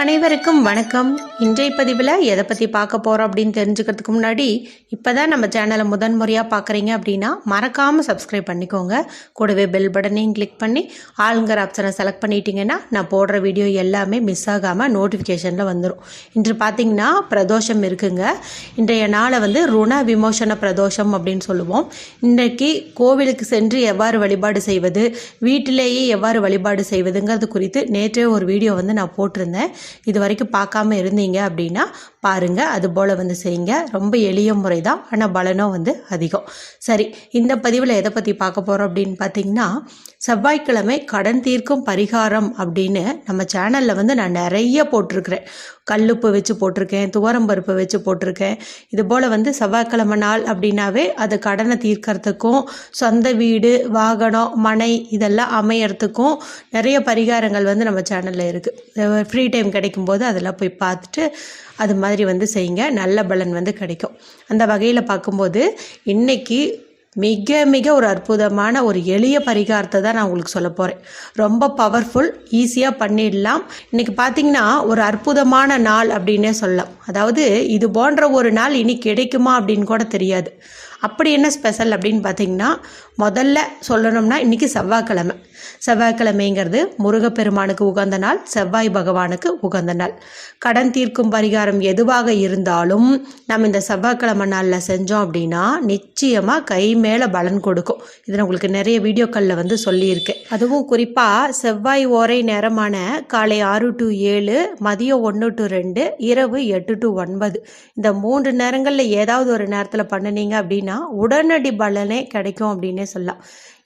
அனைவருக்கும் வணக்கம். இன்றைய பதிவில் எதை பற்றி பார்க்க போகிறோம் அப்படின்னு தெரிஞ்சுக்கிறதுக்கு முன்னாடி இப்போ தான் நம்ம சேனலை முதன்முறையாக பார்க்குறீங்க அப்படின்னா மறக்காமல் சப்ஸ்கிரைப் பண்ணிக்கோங்க. கூடவே பெல் பட்டனையும் கிளிக் பண்ணி ஆளுங்கிற ஆப்ஷனை செலக்ட் பண்ணிட்டீங்கன்னா நான் போடுற வீடியோ எல்லாமே மிஸ் ஆகாமல் நோட்டிஃபிகேஷனில் வந்துடும் இன்று பார்த்தீங்கன்னா பிரதோஷம் இருக்குங்க. இன்றைய நாளை வந்து ருண விமோசன பிரதோஷம் அப்படின்னு சொல்லுவோம். இன்றைக்கு கோவிலுக்கு சென்று எவ்வாறு வழிபாடு செய்வது வீட்டிலேயே எவ்வாறு வழிபாடு செய்வதுங்கிறது குறித்து நேற்றே ஒரு வீடியோ வந்து நான் போட்டிருந்தேன். இது வரைக்கும் பார்க்காம இருந்தீங்க அப்படின்னா பாருங்கள் அது போல் வந்து செய்யுங்க. ரொம்ப எளிய முறை தான் ஆனால் பலனும் வந்து அதிகம். சரி இந்த பதிவில் எதை பற்றி பார்க்க போகிறோம் அப்படின்னு பார்த்தீங்கன்னா செவ்வாய்க்கிழமை கடன் தீர்க்கும் பரிகாரம் அப்படின்னு நம்ம சேனலில் வந்து நான் நிறைய போட்டிருக்கிறேன். கல்லுப்பு வச்சு போட்டிருக்கேன் துவரம்பருப்பு வச்சு போட்டிருக்கேன். இது போல் வந்து செவ்வாய்க்கிழமை நாள் அப்படின்னாவே அது கடனை தீர்க்கறதுக்கும் சொந்த வீடு வாகனம் மனை இதெல்லாம் அமையறதுக்கும் நிறைய பரிகாரங்கள் வந்து நம்ம சேனலில் இருக்குது ஃப்ரீ டைம் கிடைக்கும்போது அதெல்லாம் போய் பார்த்துட்டு அது மாதிரி வந்து செய்யுங்க. நல்ல பலன் வந்து கிடைக்கும். அந்த வகையில் பார்க்கும்போது இன்னைக்கு மிக மிக ஒரு அற்புதமான ஒரு எளிய பரிகாரத்தை தான் நான் உங்களுக்கு சொல்ல போகிறேன் ரொம்ப பவர்ஃபுல் ஈஸியாக பண்ணிடலாம். இன்றைக்கி பார்த்தீங்கன்னா ஒரு அற்புதமான நாள் அப்படின்னே சொல்லலாம். அதாவது இது போன்ற ஒரு நாள் இனி கிடைக்குமா அப்படின்னு கூட தெரியாது. அப்படி என்ன ஸ்பெஷல் அப்படின்னு பார்த்தீங்கன்னா முதல்ல சொல்லணும்னா இன்றைக்கி செவ்வாய்க்கிழமை. செவ்வாய்க்கிழமைங்கிறது முருகப்பெருமானுக்கு உகந்த நாள் செவ்வாய் பகவானுக்கு உகந்த நாள். கடன் தீர்க்கும் பரிகாரம் எதுவாக இருந்தாலும் நம்ம இந்த செவ்வாய்க்கிழமை நாளில் செஞ்சோம் அப்படின்னா நிச்சயமாக கை மேலே பலன் கொடுக்கும். இதில் நான் உங்களுக்கு நிறைய வீடியோக்களில் வந்து சொல்லியிருக்கேன். அதுவும் குறிப்பாக செவ்வாய் ஓரை நேரமான காலை ஆறு டு ஏழு மதியம் ஒன்று டு ரெண்டு இரவு எட்டு டு ஒன்பது. இந்த மூன்று நேரங்களில் ஏதாவது ஒரு நேரத்தில் பண்ணினீங்க அப்படின்னா உடனடி பலனே கிடைக்கும் அப்படின்னு சொல்லலாம்.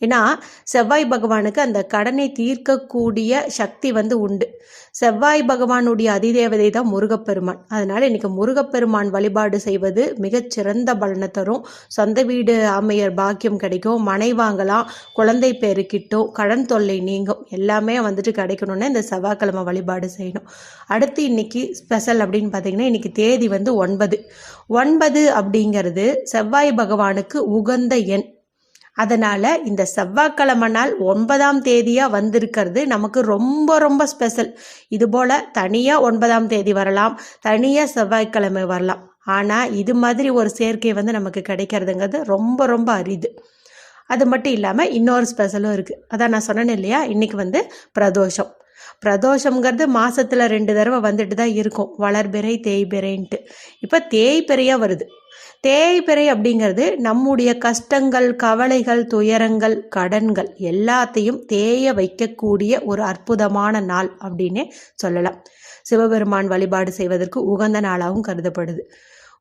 ஏன்னா செவ்வாய் பகவானுக்கு அந்த கடனை தீர்க்கக்கூடிய சக்தி வந்து உண்டு. செவ்வாய் பகவானுடைய அதிதேவதை தான் முருகப்பெருமான். அதனால் இன்றைக்கி முருகப்பெருமான் வழிபாடு செய்வது மிகச்சிறந்த பலனை தரும். சொந்த வீடு ஆமையர் பாக்கியம் கிடைக்கும். மனை வாங்கலாம். குழந்தை பேரு கிட்டும். கடன் தொல்லை நீங்கும். எல்லாமே வந்துட்டு கிடைக்கணும்னா இந்த செவ்வாய்க்கிழமை வழிபாடு செய்யணும். அடுத்து இன்னைக்கு ஸ்பெஷல் அப்படின்னு பார்த்தீங்கன்னா இன்னைக்கு தேதி வந்து ஒன்பது. ஒன்பது அப்படிங்கிறது செவ்வாய் பகவானுக்கு உகந்த எண். அதனால் இந்த செவ்வாய்க்கிழமை நாள் ஒன்பதாம் தேதியாக வந்திருக்கிறது. நமக்கு ரொம்ப ரொம்ப ஸ்பெஷல் இதுபோல் தனியாக ஒன்பதாம் தேதி வரலாம். தனியாக செவ்வாய்க்கிழமை வரலாம். ஆனால் இது மாதிரி ஒரு சேர்க்கை வந்து நமக்கு கிடைக்கிறதுங்கிறது ரொம்ப ரொம்ப அரிது. அது மட்டும் இல்லாமல் இன்னொரு ஸ்பெஷலும் இருக்குது அதான் நான் சொன்னேன் இல்லையா? இன்றைக்கி வந்து பிரதோஷம். பிரதோஷங்கிறது மாதத்தில் ரெண்டு தடவை வந்துட்டு தான் இருக்கும். வளர்பிறை தேய்பிறைன்ட்டு. இப்போ தேய்பிறையாக வருது. தேய்பிறை அப்படிங்கிறது நம்முடைய கஷ்டங்கள் கவலைகள் துயரங்கள் கடன்கள் எல்லாத்தையும் தேய வைக்கக்கூடிய ஒரு அற்புதமான நாள் அப்படின்னே சொல்லலாம். சிவபெருமான் வழிபாடு செய்வதற்கு உகந்த நாளாகவும் கருதப்படுது.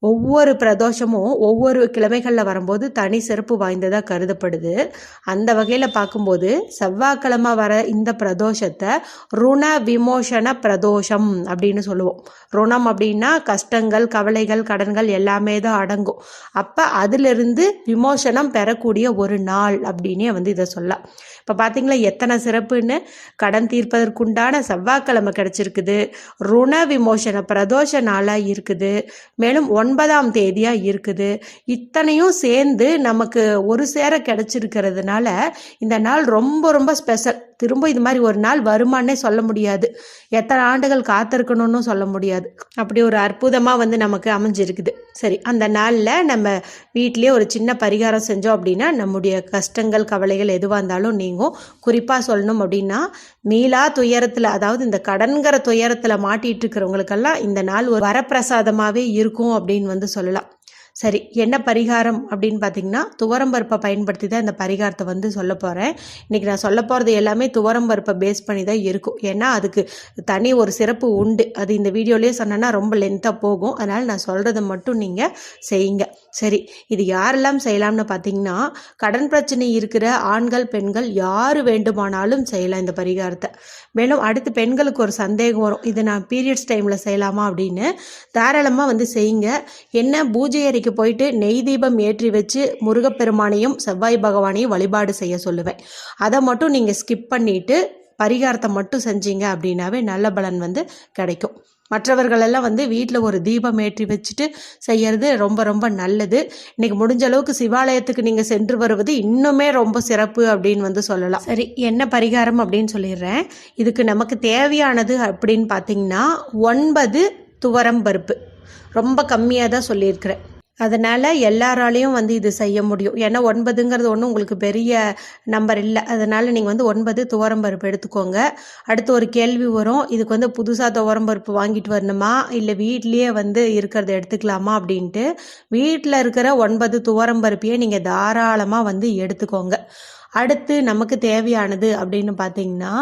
ஒவ்வொரு பிரதோஷமும் ஒவ்வொரு கிழமைகளில் வரும்போது தனி சிறப்பு வாய்ந்ததாக கருதப்படுது. அந்த வகையில் பார்க்கும்போது செவ்வாய்க்கிழமை வர இந்த பிரதோஷத்தை ருண விமோசன பிரதோஷம் அப்படின்னு சொல்லுவோம். ருணம் அப்படின்னா கஷ்டங்கள் கவலைகள் கடன்கள் எல்லாமே தான் அடங்கும். அப்போ அதிலிருந்து விமோசனம் பெறக்கூடிய ஒரு நாள் அப்படின்னே வந்து இதை சொல்லலாம். இப்போ பார்த்தீங்களா எத்தனை சிறப்புன்னு? கடன் தீர்ப்பதற்குண்டான செவ்வாய்க்கிழமை கிடச்சிருக்குது. ருண விமோசன பிரதோஷ நாளாக இருக்குது. மேலும் ஒன் ஒன்பதாம் தேதியாக இருக்குது. இத்தனையும் சேர்ந்து நமக்கு ஒரு சேர கிடச்சிருக்கிறதுனால இந்த நாள் ரொம்ப ரொம்ப ஸ்பெஷல் திரும்ப இது மாதிரி ஒரு நாள் வருமானே சொல்ல முடியாது. எத்தனை ஆண்டுகள் காத்திருக்கணும்னு சொல்ல முடியாது. அப்படி ஒரு அற்புதமாக வந்து நமக்கு அமைஞ்சிருக்குது. சரி அந்த நாளில் நம்ம வீட்டிலே ஒரு சின்ன பரிகாரம் செஞ்சோம் அப்படின்னா நம்முடைய கஷ்டங்கள் கவலைகள் எதுவாக இருந்தாலும் நீங்கும். குறிப்பாக சொல்லணும் அப்படின்னா மீளா துயரத்தில் அதாவது இந்த கடன்கிற துயரத்தில் மாட்டிகிட்டு இருக்கிறவங்களுக்கெல்லாம் இந்த நாள் ஒரு வரப்பிரசாதமாகவே இருக்கும் அப்படின்னு வந்து சொல்லலாம். சரி என்ன பரிகாரம் அப்படின்னு பார்த்தீங்கன்னா துவரம்பருப்பை பயன்படுத்தி தான் இந்த பரிகாரத்தை வந்து சொல்ல போகிறேன் இன்றைக்கி நான் சொல்ல போகிறது எல்லாமே துவரம்பருப்பை பேஸ் பண்ணி தான் இருக்கும். ஏன்னா அதுக்கு தனி ஒரு சிறப்பு உண்டு. அது இந்த வீடியோலேயே சொன்னேன்னா ரொம்ப லென்த்தாக போகும். அதனால் நான் சொல்கிறத மட்டும் நீங்கள் செய்யுங்க. சரி இது யாரெல்லாம் செய்யலாம்னு பார்த்தீங்கன்னா கடன் பிரச்சனை இருக்கிற ஆண்கள் பெண்கள் யார் வேண்டுமானாலும் செய்யலாம் இந்த பரிகாரத்தை. மேலும் அடுத்து பெண்களுக்கு ஒரு சந்தேகம் வரும். இதை நான் பீரியட்ஸ் டைமில் செய்யலாமா அப்படின்னு தாராளமாக வந்து செய்யுங்க. என்ன பூஜை அறைக்கு போயிட்டு நெய் தீபம் ஏற்றி வச்சு முருகப்பெருமானையும் செவ்வாய் பகவானையும் வழிபாடு செய்ய சொல்லுவேன். அதை மட்டும் நீங்கள் ஸ்கிப் பண்ணிவிட்டு பரிகாரத்தை மட்டும் செஞ்சீங்க அப்படின்னாவே நல்ல பலன் வந்து கிடைக்கும். மற்றவர்களெல்லாம் வந்து வீட்டில் ஒரு தீபம் ஏற்றி வச்சுட்டு செய்கிறது ரொம்ப ரொம்ப நல்லது. இன்னைக்கு முடிஞ்ச அளவுக்கு சிவாலயத்துக்கு நீங்கள் சென்று வருவது இன்னுமே ரொம்ப சிறப்பு அப்படின்னு வந்து சொல்லலாம். சரி என்ன பரிகாரம் அப்படின்னு சொல்லிடுறேன். இதுக்கு நமக்கு தேவையானது அப்படின்னு பார்த்தீங்கன்னா ஒன்பது துவரம் பருப்பு. ரொம்ப கம்மியாக தான் சொல்லியிருக்கிறேன். அதனால் எல்லாராலையும் வந்து இது செய்ய முடியும். ஏன்னா ஒன்பதுங்கிறது ஒன்றும் உங்களுக்கு பெரிய நம்பர் இல்லை. அதனால் நீங்கள் வந்து ஒன்பது துவரம் பருப்பு எடுத்துக்கோங்க. அடுத்து ஒரு கேள்வி வரும். இதுக்கு வந்து புதுசாக துவரம் பருப்பு வாங்கிட்டு வரணுமா? இல்லை வீட்லேயே வந்து இருக்கிறத எடுத்துக்கலாமா அப்படின்ட்டு. வீட்டில் இருக்கிற ஒன்பது துவரம் பருப்பையே நீங்கள் தாராளமாக வந்து எடுத்துக்கோங்க. அடுத்து நமக்கு தேவையானது அப்படின்னு பார்த்தீங்கன்னா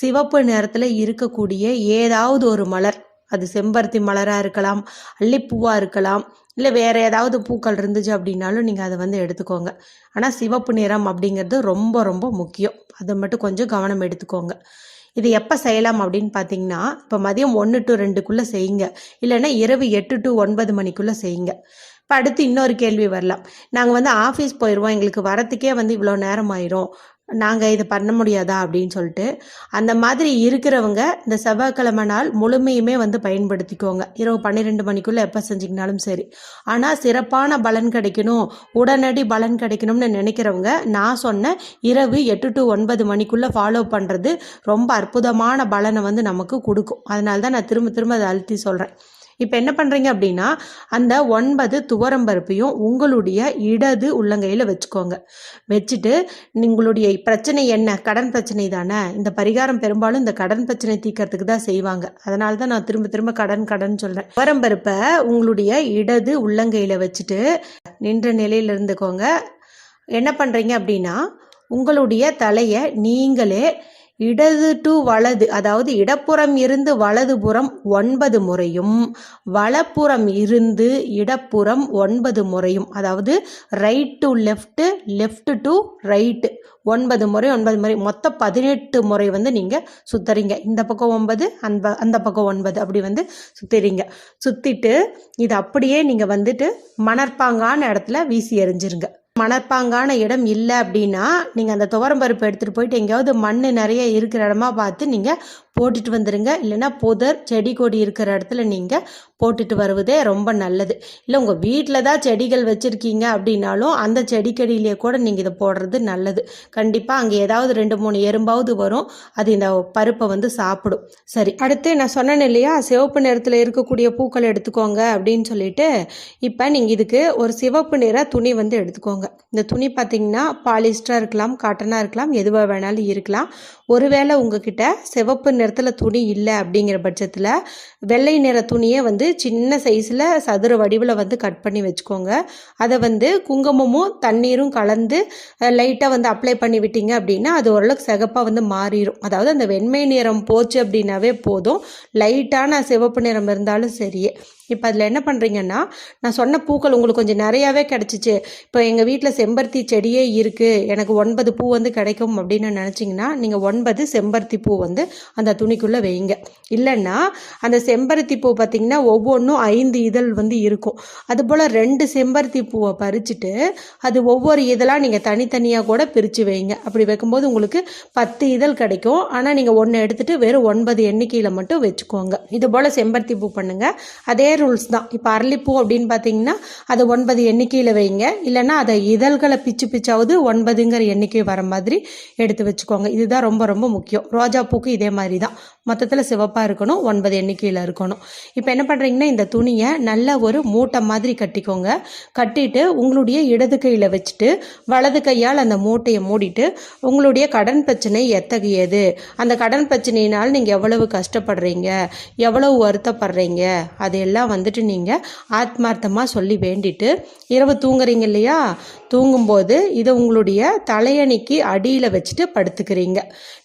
சிவப்பு நிறத்தில் இருக்கக்கூடிய ஏதாவது ஒரு மலர். அது செம்பருத்தி மலராக இருக்கலாம் அல்லிப்பூவாக இருக்கலாம் இல்லை வேறு ஏதாவது பூக்கள் இருந்துச்சு அப்படின்னாலும் நீங்கள் அதை வந்து எடுத்துக்கோங்க. ஆனால் சிவப்பு நிறம் அப்படிங்கிறது ரொம்ப ரொம்ப முக்கியம். அதை மட்டும் கொஞ்சம் கவனம் எடுத்துக்கோங்க. இது எப்போ செய்யலாம் அப்படின்னு பார்த்தீங்கன்னா இப்போ மதியம் ஒன்று டு ரெண்டுக்குள்ளே செய்யுங்க. இல்லைன்னா இரவு எட்டு டு ஒன்பது மணிக்குள்ளே செய்யுங்க. இப்போ அடுத்து இன்னொரு கேள்வி வரலாம். நாங்கள் வந்து ஆஃபீஸ் போயிடுவோம் எங்களுக்கு வரத்துக்கே வந்து இவ்வளோ நேரம் ஆயிரும். நாங்கள் இதை பண்ண முடியாதா அப்படின்னு சொல்லிட்டு அந்த மாதிரி இருக்கிறவங்க இந்த செவ்வாய்க்கிழமை நாள் முழுமையுமே வந்து பயன்படுத்திக்கோங்க. இரவு பன்னிரெண்டு மணிக்குள்ளே எப்போ செஞ்சிங்கனாலும் சரி. ஆனால் சிறப்பான பலன் கிடைக்கணும் உடனடி பலன் கிடைக்கணும்னு நினைக்கிறவங்க நான் சொன்ன இரவு எட்டு டு ஒன்பது மணிக்குள்ளே ஃபாலோ பண்ணுறது ரொம்ப அற்புதமான பலனை வந்து நமக்கு கொடுக்கும். அதனால தான் நான் திரும்ப திரும்ப அதை அழுத்தி சொல்கிறேன் இப்போ என்ன பண்ணுறீங்க அப்படின்னா அந்த ஒன்பது துவரம்பருப்பையும் உங்களுடைய இடது உள்ளங்கையில் வச்சுக்கோங்க. வச்சுட்டு உங்களுடைய பிரச்சனை என்ன? கடன் பிரச்சனை தானே? இந்த பரிகாரம் பெரும்பாலும் இந்த கடன் பிரச்சனை தீர்க்கறதுக்கு தான் செய்வாங்க. அதனால தான் நான் திரும்ப திரும்ப கடன் கடன் சொல்கிறேன் துவரம்பருப்பை உங்களுடைய இடது உள்ளங்கையில் வச்சுட்டு நின்ற நிலையில் இருந்துக்கோங்க. என்ன பண்ணுறீங்க அப்படின்னா உங்களுடைய தலையை நீங்களே இடது டு வலது அதாவது இடப்புறம் இருந்து வலதுபுறம் ஒன்பது முறையும் வலப்புறம் இருந்து இடப்புறம் ஒன்பது முறையும் அதாவது right to left left to right ஒன்பது முறை ஒன்பது முறை மொத்தம் பதினெட்டு முறை வந்து நீங்கள் சுத்துறீங்க. இந்த பக்கம் ஒன்பது அந்த அந்த பக்கம் ஒன்பது அப்படி வந்து சுத்துறீங்க. சுற்றிட்டு இது அப்படியே நீங்கள் வந்துட்டு மணற்பாங்கான இடத்துல வீசி எறிஞ்சிருங்க. மணற்பாங்கான இடம் இல்லை அப்படின்னா நீங்கள் அந்த துவரம் பருப்பு எடுத்துகிட்டு போயிட்டு எங்கேயாவது மண் நிறைய இருக்கிற இடமா பார்த்து நீங்கள் போட்டுட்டு வந்துடுங்க இல்லைன்னா புதர் செடி கொடி இருக்கிற இடத்துல நீங்கள் போட்டுட்டு வருவதே ரொம்ப நல்லது. இல்லை உங்கள் வீட்டில் தான் செடிகள் வச்சுருக்கீங்க அப்படின்னாலும் அந்த செடிக்கடியிலேயே கூட நீங்கள் இதை போடுறது நல்லது. கண்டிப்பாக அங்கே ஏதாவது ரெண்டு மூணு எறும்பாவது வரும். அது இந்த பருப்பை வந்து சாப்பிடும். சரி அடுத்து நான் சொன்னேன் இல்லையா? சிவப்பு நிறத்தில் இருக்கக்கூடிய பூக்கள் எடுத்துக்கோங்க அப்படின்னு சொல்லிட்டு இப்போ நீங்கள் இதுக்கு ஒரு சிவப்பு நிற துணி வந்து எடுத்துக்கோங்க. இந்த துணி பார்த்தீங்கன்னா பாலிஸ்டராக இருக்கலாம் காட்டனாக இருக்கலாம் எதுவாக வேணாலும் இருக்கலாம். ஒருவேளை உங்ககிட்ட சிவப்பு நிறத்தில் துணி இல்லை அப்படிங்கிற பட்சத்தில் வெள்ளை நிற துணியை வந்து சின்ன சைஸில் சதுர வடிவில் வந்து கட் பண்ணி வச்சுக்கோங்க. அதை வந்து குங்குமமும் தண்ணீரும் கலந்து லைட்டாக வந்து அப்ளை பண்ணி விட்டீங்க அப்படின்னா அது ஓரளவுக்கு சிகப்பாக வந்து மாறிடும் அதாவது அந்த வெண்மை நிறம் போச்சு அப்படின்னாவே போதும். லைட்டான சிவப்பு நிறம் இருந்தாலும் சரியே. இப்போ அதில் என்ன பண்ணுறீங்கன்னா நான் சொன்ன பூக்கள் உங்களுக்கு கொஞ்சம் நிறையாவே கிடச்சிச்சு. இப்போ எங்கள் வீட்டில் செம்பருத்தி செடியே இருக்குது எனக்கு ஒன்பது பூ வந்து கிடைக்கும் அப்படின்னு நினச்சிங்கன்னா நீங்கள் ஒன்பது செம்பருத்தி பூ வந்து அந்த துணிக்குள்ளே வைங்க. இல்லைன்னா அந்த செம்பருத்தி பூ பார்த்திங்கன்னா ஒவ்வொன்றும் ஐந்து இதழ் வந்து இருக்கும். அதுபோல் ரெண்டு செம்பருத்தி பூவை பறிச்சுட்டு அது ஒவ்வொரு இதழாக நீங்கள் தனித்தனியாக கூட பிரித்து வைங்க. அப்படி வைக்கும்போது உங்களுக்கு பத்து இதழ் கிடைக்கும். ஆனால் நீங்கள் ஒன்று எடுத்துகிட்டு வெறும் ஒன்பது எண்ணிக்கையில் மட்டும் வச்சுக்கோங்க. இது போல் செம்பருத்தி பூ பண்ணுங்கள் அதே ரூல்ஸ் தான். இப்போ அரளிப்பூ அப்படின்னு பார்த்தீங்கன்னா அது ஒன்பது எண்ணிக்கையில் வைங்க. இல்லைன்னா அதை இதழ்களை பிச்சு பிச்சாவது ஒன்பதுங்கிற எண்ணிக்கை வர மாதிரி எடுத்து வச்சுக்கோங்க. இதுதான் ரொம்ப ரொம்ப முக்கியம். ரோஜா பூக்கு இதே மாதிரி தான். மொத்தத்தில் சிவப்பாக இருக்கணும் ஒன்பது எண்ணிக்கையில் இருக்கணும். இப்போ என்ன பண்ணுறீங்கன்னா இந்த துணியை நல்ல ஒரு மூட்டை மாதிரி கட்டிக்கோங்க. கட்டிட்டு உங்களுடைய இடது கையில் வச்சுட்டு வலது கையால் அந்த மூட்டையை மூடிட்டு உங்களுடைய கடன் பிரச்சனை எத்தகையது? அந்த கடன் பிரச்சனையினால் நீங்கள் எவ்வளவு கஷ்டப்படுறீங்க? எவ்வளவு வருத்தப்படுறீங்க? அதையெல்லாம் வந்துட்டு நீங்கள் ஆத்மார்த்தமாக சொல்லி வேண்டிட்டு இரவு தூங்குறீங்க இல்லையா? தூங்கும்போது இதை உங்களுடைய தலையணிக்கு அடியில் வச்சுட்டு படுத்துக்கிறீங்க.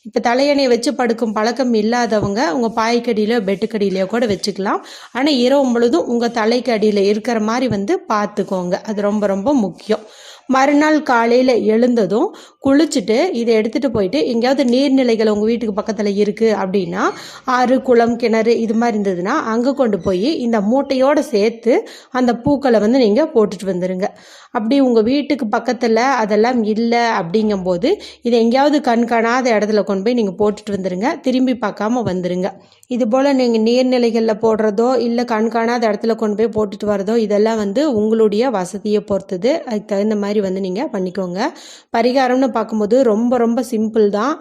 இப்போ தலையணையை வச்சு படுக்கும் பழக்கம் இல்லாதவங்க உங்கள் பாய்க்கடியிலோ பெட்டுக்கடியிலையோ கூட வச்சுக்கலாம். ஆனால் இரவு பொழுதும் உங்கள் தலைக்கு அடியில் இருக்கிற மாதிரி வந்து பார்த்துக்கோங்க. அது ரொம்ப ரொம்ப முக்கியம். மறுநாள் காலையில் எழுந்ததும் குளிச்சுட்டு இதை எடுத்துகிட்டு போயிட்டு எங்கேயாவது நீர்நிலைகள் உங்கள் வீட்டுக்கு பக்கத்தில் இருக்குது அப்படின்னா ஆறு குளம் கிணறு இது மாதிரி இருந்ததுன்னா அங்கே கொண்டு போய் இந்த மூட்டையோடு சேர்த்து அந்த பூக்களை வந்து நீங்கள் போட்டுட்டு வந்துடுங்க அப்படி உங்கள் வீட்டுக்கு பக்கத்தில் அதெல்லாம் இல்லை அப்படிங்கும்போது இதை எங்கேயாவது கண்காணாத இடத்துல கொண்டு போய் நீங்கள் போட்டுட்டு வந்துடுங்க திரும்பி பார்க்காம வந்துடுங்க இது போல் நீங்கள் நீர்நிலைகளில் போடுறதோ இல்லை கண்காணாத இடத்துல கொண்டு போய் போட்டுட்டு வரதோ இதெல்லாம் வந்து உங்களுடைய வசதியை பொறுத்தது. அதுக்கு தகுந்த மாதிரி வந்து நீங்கள் பண்ணிக்கோங்க. பரிகாரம்னு பார்க்கும்போது ரொம்ப ரொம்ப சிம்பிள் தான்.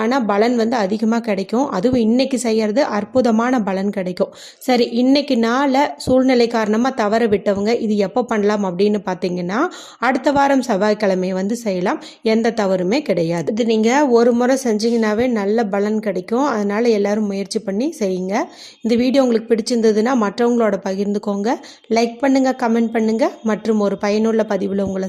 ஆனால் பலன் வந்து அதிகமாக கிடைக்கும். அதுவும் இன்னைக்கு செய்கிறது அற்புதமான பலன் கிடைக்கும். சரி இன்னைக்கு நாளை சூழ்நிலை காரணமாக தவற விட்டவங்க இது எப்போ பண்ணலாம் அப்படின்னு பார்த்தீங்கன்னா அடுத்த வாரம் செவ்வாய்க்கிழமை வந்து செய்யலாம். எந்த தவறுமே கிடையாது. இது நீங்கள் ஒரு முறை செஞ்சீங்கன்னாவே நல்ல பலன் கிடைக்கும். அதனால் எல்லாரும் முயற்சி பண்ணி செய்யுங்க. இந்த வீடியோ உங்களுக்கு பிடிச்சிருந்ததுன்னா மற்றவங்களோட பகிர்ந்துக்கோங்க. லைக் பண்ணுங்கள் கமெண்ட் பண்ணுங்கள் மற்றும் ஒரு பயனுள்ள பதிவில் உங்களை